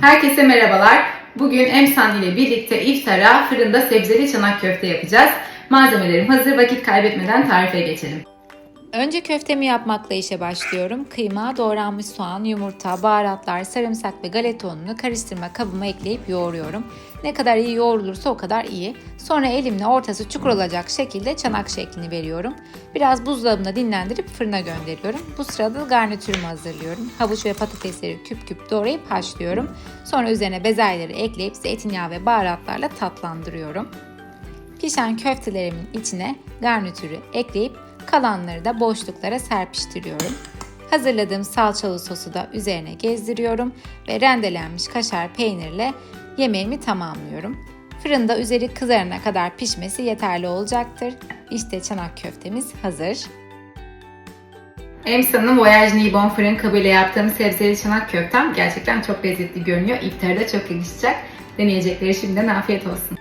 Herkese merhabalar. Bugün Emsan ile birlikte iftara fırında sebzeli çanak köfte yapacağız. Malzemelerim hazır vakit kaybetmeden tarife geçelim. Önce köftemi yapmakla işe başlıyorum. Kıyma, doğranmış soğan, yumurta, baharatlar, sarımsak ve galeta ununu karıştırma kabıma ekleyip yoğuruyorum. Ne kadar iyi yoğrulursa o kadar iyi. Sonra elimle ortası çukur olacak şekilde çanak şeklini veriyorum. Biraz buzdolabına dinlendirip fırına gönderiyorum. Bu sırada garnitürümü hazırlıyorum. Havuç ve patatesleri küp küp doğrayıp haşlıyorum. Sonra üzerine bezelyeleri ekleyip zeytinyağı ve baharatlarla tatlandırıyorum. Pişen köftelerimin içine garnitürü ekleyip kalanları da boşluklara serpiştiriyorum. Hazırladığım salçalı sosu da üzerine gezdiriyorum ve rendelenmiş kaşar peynirle yemeğimi tamamlıyorum. Fırında üzeri kızarana kadar pişmesi yeterli olacaktır. İşte çanak köftemiz hazır. Emsan'ın Voyage Nibon fırın kabıyla yaptığım sebzeli çanak köftem gerçekten çok lezzetli görünüyor. İftarda çok yakışacak. Deneyecekleri şimdiden afiyet olsun.